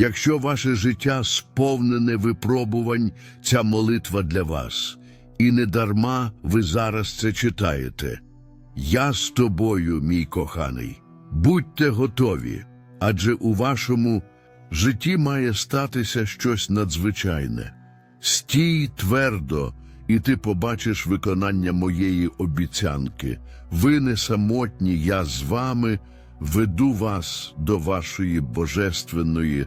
Якщо ваше життя сповнене випробувань, ця молитва для вас. І не дарма ви зараз це читаєте. Я з тобою, мій коханий. Будьте готові, адже у вашому житті має статися щось надзвичайне. Стій твердо, і ти побачиш виконання моєї обіцянки. Ви не самотні, я з вами веду вас до вашої божественної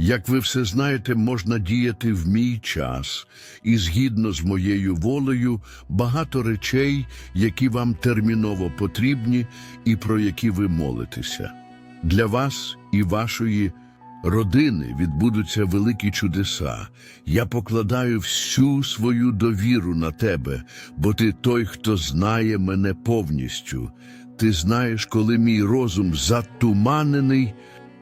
Як ви все знаєте, можна діяти в мій час, і згідно з моєю волею багато речей, які вам терміново потрібні і про які ви молитеся. Для вас і вашої родини відбудуться великі чудеса. Я покладаю всю свою довіру на тебе, бо ти той, хто знає мене повністю. Ти знаєш, коли мій розум затуманений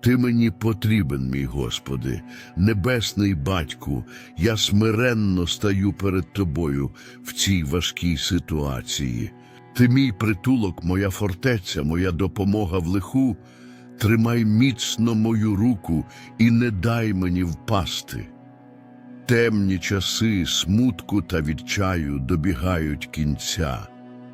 Ти мені потрібен, мій Господи, небесний батьку, я смиренно стаю перед тобою в цій важкій ситуації. Ти мій притулок, моя фортеця, моя допомога в лиху. Тримай міцно мою руку і не дай мені впасти. Темні часи смутку та відчаю добігають кінця.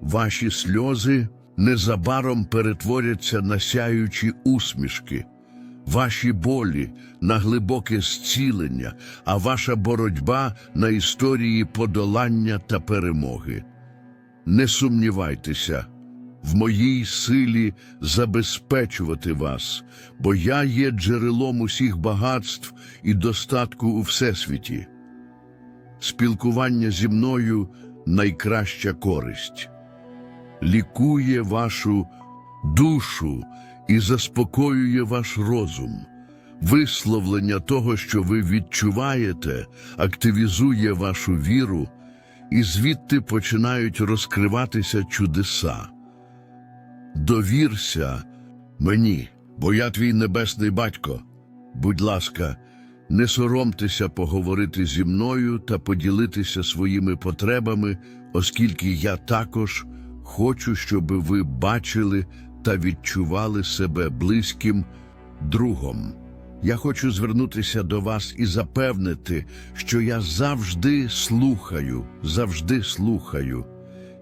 Ваші сльози незабаром перетворяться на сяючі усмішки, ваші болі на глибоке зцілення, а ваша боротьба на історії подолання та перемоги. Не сумнівайтеся в моїй силі забезпечувати вас, бо я є джерелом усіх багатств і достатку у всесвіті. Спілкування зі мною найкраща користь, лікує вашу душу і заспокоює ваш розум. Висловлення того, що ви відчуваєте, активізує вашу віру, і звідти починають розкриватися чудеса. Довірся мені, бо я твій небесний батько. Будь ласка, не соромтеся поговорити зі мною та поділитися своїми потребами, оскільки я також хочу, щоб ви бачили та відчували себе близьким другом. Я хочу звернутися до вас і запевнити, що я завжди слухаю, завжди слухаю.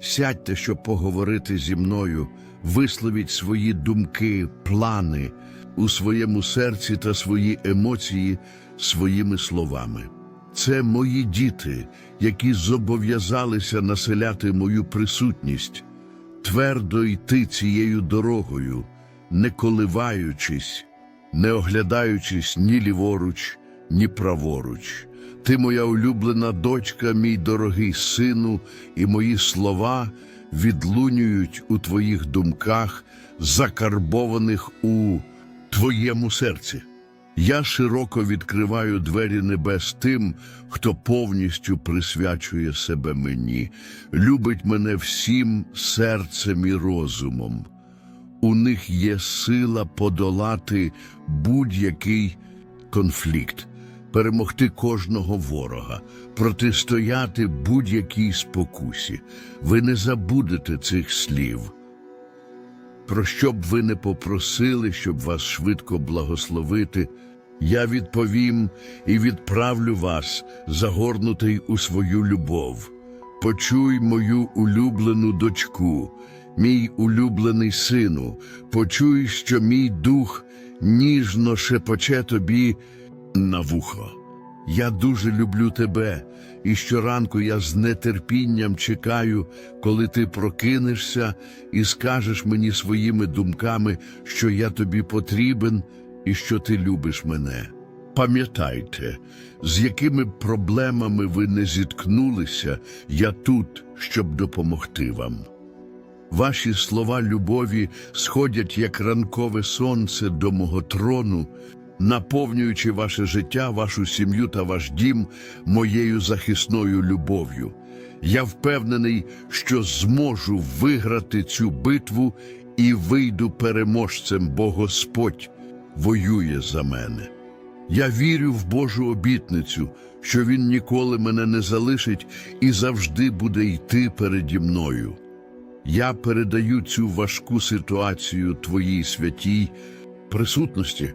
Сядьте, щоб поговорити зі мною, висловіть свої думки, плани у своєму серці та свої емоції своїми словами. Це мої діти, які зобов'язалися населяти мою присутність, твердо йти цією дорогою, не коливаючись, не оглядаючись ні ліворуч, ні праворуч. Ти моя улюблена дочка, мій дорогий сину, і мої слова відлунюють у твоїх думках, закарбованих у твоєму серці. Я широко відкриваю двері небес тим, хто повністю присвячує себе мені, любить мене всім серцем і розумом. У них є сила подолати будь-який конфлікт, перемогти кожного ворога, протистояти будь-якій спокусі. Ви не забудете цих слів. Про що б ви не попросили, щоб вас швидко благословити, я відповім і відправлю вас, загорнутий у свою любов. Почуй мою улюблену дочку, мій улюблений сину, почуй, що мій дух ніжно шепоче тобі на вухо. Я дуже люблю тебе, і щоранку я з нетерпінням чекаю, коли ти прокинешся і скажеш мені своїми думками, що я тобі потрібен і що ти любиш мене. Пам'ятайте, з якими проблемами ви не зіткнулися, я тут, щоб допомогти вам. Ваші слова любові сходять, як ранкове сонце до мого трону, наповнюючи ваше життя, вашу сім'ю та ваш дім моєю захисною любов'ю. Я впевнений, що зможу виграти цю битву і вийду переможцем, бо Господь воює за мене. Я вірю в Божу обітницю, що Він ніколи мене не залишить і завжди буде йти переді мною. Я передаю цю важку ситуацію Твоїй святій присутності.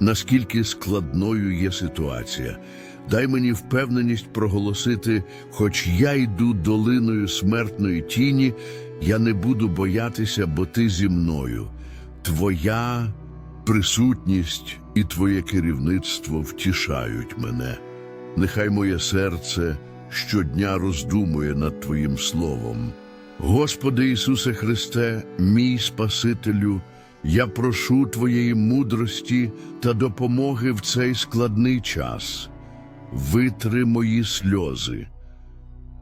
наскільки складною є ситуація. Дай мені впевненість проголосити, хоч я йду долиною смертної тіні, я не буду боятися, бо ти зі мною. Твоя присутність і Твоє керівництво втішають мене. Нехай моє серце щодня роздумує над Твоїм словом. Господи Ісусе Христе, мій Спасителю, я прошу Твоєї мудрості та допомоги в цей складний час. Витри мої сльози.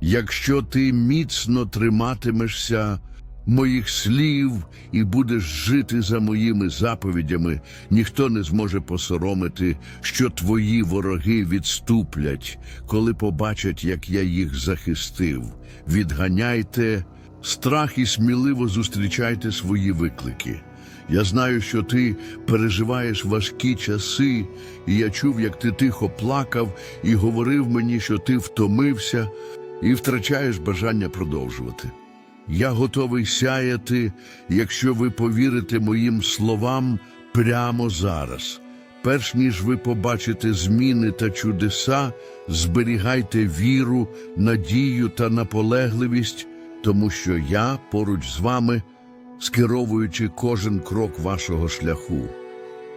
Якщо ти міцно триматимешся моїх слів і будеш жити за моїми заповідями, ніхто не зможе посоромити, що твої вороги відступлять, коли побачать, як я їх захистив. Відганяйте страх і сміливо зустрічайте свої виклики. Я знаю, що ти переживаєш важкі часи, і я чув, як ти тихо плакав і говорив мені, що ти втомився і втрачаєш бажання продовжувати. Я готовий сяяти, якщо ви повірите моїм словам прямо зараз. Перш ніж ви побачите зміни та чудеса, зберігайте віру, надію та наполегливість, тому що я поруч з вами, скеровуючи кожен крок вашого шляху.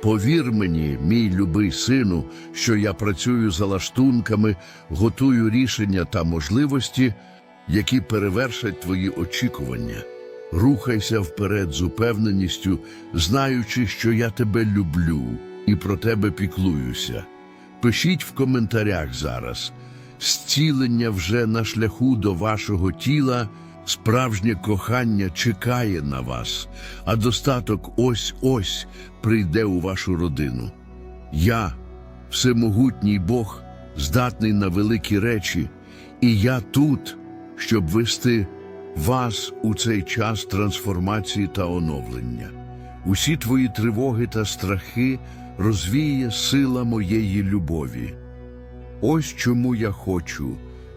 Повір мені, мій любий сину, що я працюю за лаштунками, готую рішення та можливості, які перевершать твої очікування. Рухайся вперед з упевненістю, знаючи, що я тебе люблю і про тебе піклуюся. Пишіть в коментарях зараз. Зцілення вже на шляху до вашого тіла, справжнє кохання чекає на вас, а достаток ось-ось прийде у вашу родину. Я, всемогутній Бог, здатний на великі речі, і я тут, щоб вести вас у цей час трансформації та оновлення. Усі твої тривоги та страхи розвіє сила моєї любові. Ось чому я хочу,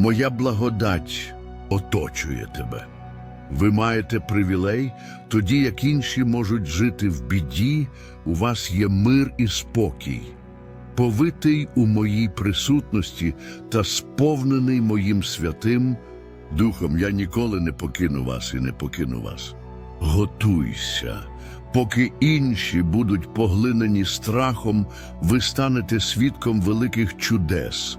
моя благодать оточує тебе. Ви маєте привілей, тоді як інші можуть жити в біді, у вас є мир і спокій. Повитий у моїй присутності та сповнений моїм святим Духом, я ніколи не покину вас і не покину вас. Готуйся, поки інші будуть поглинені страхом, ви станете свідком великих чудес.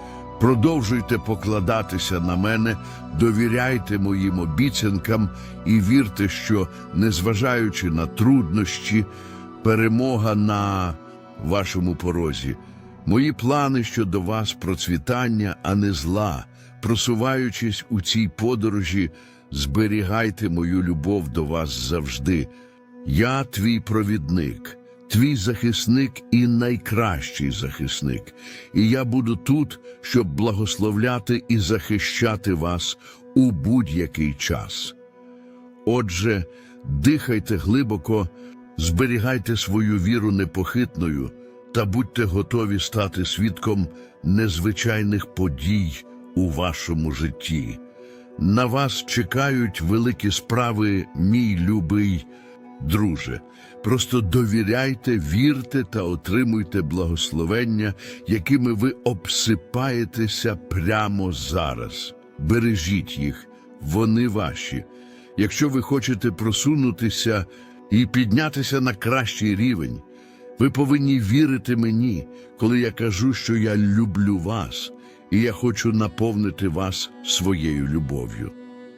Продовжуйте покладатися на мене, довіряйте моїм обіцянкам і вірте, що, незважаючи на труднощі, перемога на вашому порозі. Мої плани щодо вас процвітання, а не зла. Просуваючись у цій подорожі, зберігайте мою любов до вас завжди. Я твій провідник, твій захисник і найкращий захисник, і я буду тут, щоб благословляти і захищати вас у будь-який час. Отже, дихайте глибоко, зберігайте свою віру непохитною та будьте готові стати свідком незвичайних подій у вашому житті. На вас чекають великі справи, мій любий друже. Просто довіряйте, вірте та отримуйте благословення, якими ви обсипаєтеся прямо зараз. Бережіть їх, вони ваші. Якщо ви хочете просунутися і піднятися на кращий рівень, ви повинні вірити мені, коли я кажу, що я люблю вас, і я хочу наповнити вас своєю любов'ю.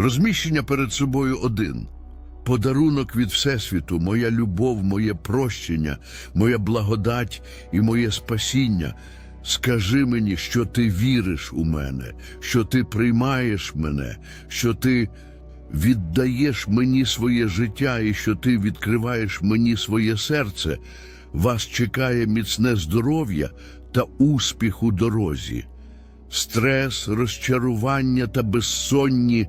Розміщення перед собою один. Подарунок від Всесвіту, моя любов, моє прощення, моя благодать і моє спасіння. Скажи мені, що ти віриш у мене, що ти приймаєш мене, що ти віддаєш мені своє життя і що ти відкриваєш мені своє серце. Вас чекає міцне здоров'я та успіх у дорозі. Стрес, розчарування та безсонні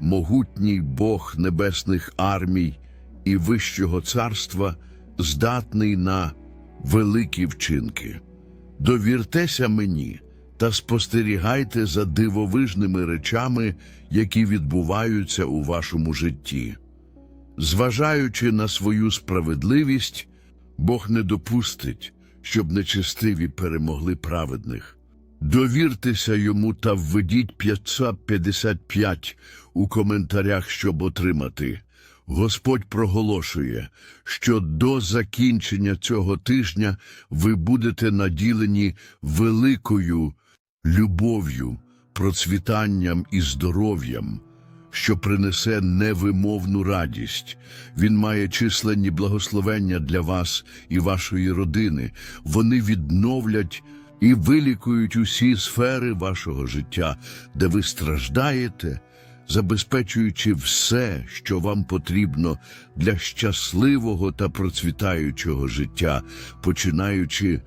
могутній Бог небесних армій і Вищого царства, здатний на великі вчинки. Довіртеся мені та спостерігайте за дивовижними речами, які відбуваються у вашому житті. Зважаючи на свою справедливість, Бог не допустить, щоб нечестиві перемогли праведних. Довіртеся йому та введіть 555 у коментарях, щоб отримати. Господь проголошує, що до закінчення цього тижня ви будете наділені великою любов'ю, процвітанням і здоров'ям, що принесе невимовну радість. Він має численні благословення для вас і вашої родини. Вони відновлять і вилікують усі сфери вашого життя, де ви страждаєте, забезпечуючи все, що вам потрібно для щасливого та процвітаючого життя, починаючи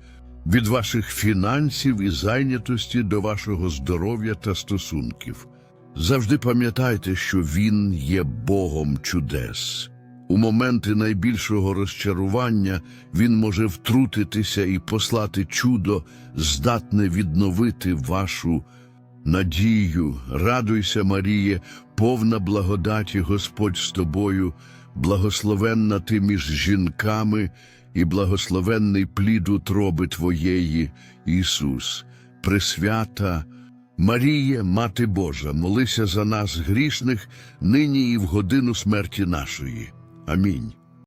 від ваших фінансів і зайнятості до вашого здоров'я та стосунків. Завжди пам'ятайте, що Він є Богом чудес. У моменти найбільшого розчарування Він може втрутитися і послати чудо, здатне відновити вашу надію. Радуйся, Маріє, повна благодаті Господь з тобою, благословенна ти між жінками, і благословенний плід утроби Твоєї, Ісус, Пресвята, Маріє, Мати Божа, молися за нас грішних, нині і в годину смерті нашої. Амінь.